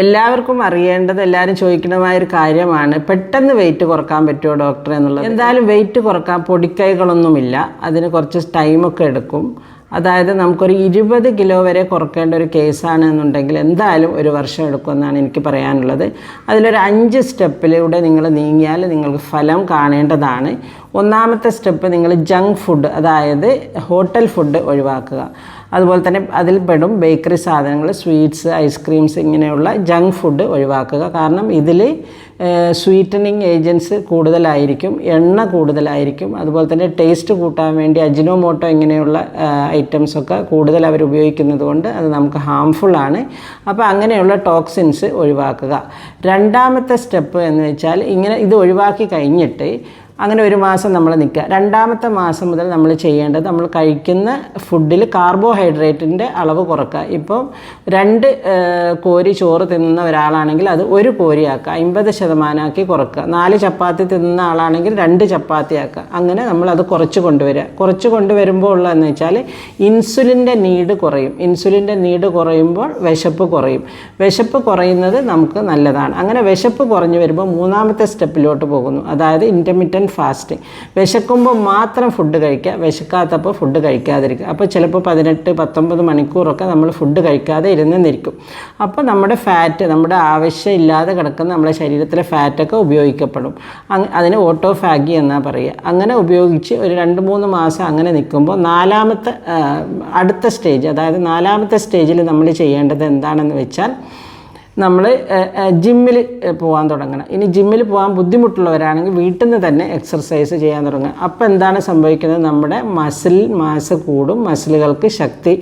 എല്ലാവർക്കും അറിയേണ്ടത് എല്ലാവരും ചോദിക്കണമായ ഒരു കാര്യമാണ് പെട്ടെന്ന് വെയിറ്റ് കുറയ്ക്കാൻ പറ്റുമോ ഡോക്ടർ എന്നുള്ളത്? എന്തായാലും വെയിറ്റ് കുറയ്ക്കാൻ പൊടിക്കൈകളൊന്നുമില്ല. അതിന് കുറച്ച് ടൈമൊക്കെ എടുക്കും. അതായത് നമുക്കൊരു ഇരുപത് കിലോ വരെ കുറക്കേണ്ട ഒരു കേസാണ് എന്നുണ്ടെങ്കിൽ എന്തായാലും ഒരു വർഷം എടുക്കുമെന്നാണ് എനിക്ക് പറയാനുള്ളത്. അതിലൊരു അഞ്ച് സ്റ്റെപ്പിലൂടെ നിങ്ങൾ നീങ്ങിയാൽ നിങ്ങൾക്ക് ഫലം കാണേണ്ടതാണ്. ഒന്നാമത്തെ സ്റ്റെപ്പ് നിങ്ങൾ ജങ്ക് ഫുഡ് അതായത് ഹോട്ടൽ ഫുഡ് ഒഴിവാക്കുക. അതുപോലെ തന്നെ അതിൽ പെടും ബേക്കറി സാധനങ്ങൾ സ്വീറ്റ്സ് ഐസ്ക്രീംസ് ഇങ്ങനെയുള്ള ജങ്ക് ഫുഡ് ഒഴിവാക്കുക. കാരണം ഇതിൽ സ്വീറ്റനിങ് ഏജൻസ് കൂടുതലായിരിക്കും എണ്ണ കൂടുതലായിരിക്കും അതുപോലെ തന്നെ ടേസ്റ്റ് കൂട്ടാൻ വേണ്ടി അജിനോമോട്ടോ ഇങ്ങനെയുള്ള ഐറ്റംസൊക്കെ കൂടുതൽ അവർ ഉപയോഗിക്കുന്നത് കൊണ്ട് അത് നമുക്ക് ഹാംഫുള്ളാണ് അപ്പോൾ അങ്ങനെയുള്ള ടോക്സിൻസ് ഒഴിവാക്കുക. രണ്ടാമത്തെ സ്റ്റെപ്പ് എന്ന് വെച്ചാൽ ഇങ്ങനെ ഇത് ഒഴിവാക്കി കഴിഞ്ഞിട്ട് അങ്ങനെ ഒരു മാസം നമ്മൾ നിൽക്കുക. രണ്ടാമത്തെ മാസം മുതൽ നമ്മൾ ചെയ്യേണ്ടത് നമ്മൾ കഴിക്കുന്ന ഫുഡിൽ കാർബോഹൈഡ്രേറ്റിന്റെ അളവ് കുറക്കുക. ഇപ്പം രണ്ട് കോരി ചോറ് തിന്നുന്ന ഒരാളാണെങ്കിൽ അത് ഒരു കോരിയാക്കുക അമ്പത് ശതമാനമാക്കി കുറക്കുക. നാല് ചപ്പാത്തി തിന്നുന്ന ആളാണെങ്കിൽ രണ്ട് ചപ്പാത്തി ആക്കുക. അങ്ങനെ നമ്മൾ അത് കുറച്ച് കൊണ്ടുവരിക. കുറച്ച് കൊണ്ടുവരുമ്പോൾ ഉള്ളതെന്ന് വെച്ചാൽ ഇൻസുലിന്റെ നീഡ് കുറയും. ഇൻസുലിന്റെ നീഡ് കുറയുമ്പോൾ വിശപ്പ് കുറയും. വിശപ്പ് കുറയുന്നത് നമുക്ക് നല്ലതാണ്. അങ്ങനെ വിശപ്പ് കുറഞ്ഞു വരുമ്പോൾ മൂന്നാമത്തെ സ്റ്റെപ്പിലോട്ട് പോകുന്നു. അതായത് ഇന്റർമീഡിയന്റ് ഫാസ്റ്റിംഗ് വിശക്കുമ്പോൾ മാത്രം ഫുഡ് കഴിക്കുക. വിശക്കാത്തപ്പോൾ ഫുഡ് കഴിക്കാതിരിക്കുക. അപ്പോൾ ചിലപ്പോൾ പതിനെട്ട് പത്തൊമ്പത് മണിക്കൂറൊക്കെ നമ്മൾ ഫുഡ് കഴിക്കാതെ ഇരുന്നിരിക്കും അപ്പോൾ നമ്മുടെ ഫാറ്റ് നമ്മുടെ ആവശ്യമില്ലാതെ കിടക്കുന്ന നമ്മുടെ ശരീരത്തിലെ ഫാറ്റൊക്കെ ഉപയോഗിക്കപ്പെടും. അതിന് ഓട്ടോഫാഗി എന്നാണ് പറയുക. അങ്ങനെ ഉപയോഗിച്ച് ഒരു രണ്ട് മൂന്ന് മാസം അങ്ങനെ നിൽക്കുമ്പോൾ നാലാമത്തെ അടുത്ത സ്റ്റേജ് അതായത് നാലാമത്തെ സ്റ്റേജിൽ നമ്മൾ ചെയ്യേണ്ടത് എന്താണെന്ന് വെച്ചാൽ നമ്മൾ ജിമ്മിൽ പോകാൻ തുടങ്ങണം. ഇനി ജിമ്മിൽ പോകാൻ ബുദ്ധിമുട്ടുള്ളവരാണെങ്കിൽ വീട്ടിൽ നിന്ന് തന്നെ എക്സർസൈസ് ചെയ്യാൻ തുടങ്ങുക. അപ്പോൾ എന്താണ് സംഭവിക്കുന്നത്? നമ്മുടെ മസിൽ മാസ് കൂടും മസിലുകൾക്ക് ശക്തി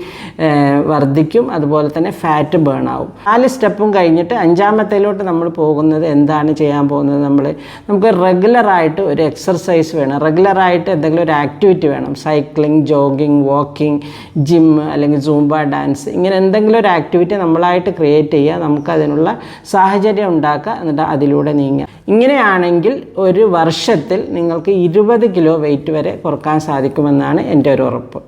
വർദ്ധിക്കും അതുപോലെ തന്നെ ഫാറ്റ് ബേൺ ആവും. നാല് സ്റ്റെപ്പും കഴിഞ്ഞിട്ട് അഞ്ചാമത്തേലോട്ട് നമ്മൾ പോകുന്നത് എന്താണ് ചെയ്യാൻ പോകുന്നത് നമ്മൾ നമുക്ക് റെഗുലറായിട്ട് ഒരു എക്സർസൈസ് വേണം. റെഗുലറായിട്ട് എന്തെങ്കിലും ഒരു ആക്ടിവിറ്റി വേണം. സൈക്ലിംഗ് ജോഗിങ് വാക്കിംഗ് ജിം അല്ലെങ്കിൽ സൂംബ ഡാൻസ് ഇങ്ങനെ എന്തെങ്കിലും ഒരു ആക്ടിവിറ്റി നമ്മളായിട്ട് ക്രിയേറ്റ് ചെയ്യുക നമുക്ക് അതിനുള്ള സാഹചര്യം ഉണ്ടാക്കുക എന്നിട്ട് അതിലൂടെ നീങ്ങുക. ഇങ്ങനെയാണെങ്കിൽ ഒരു വർഷത്തിൽ നിങ്ങൾക്ക് ഇരുപത് കിലോ വെയിറ്റ് വരെ കുറയ്ക്കാൻ സാധിക്കുമെന്നാണ് എന്റെ ഒരു ഉറപ്പ്.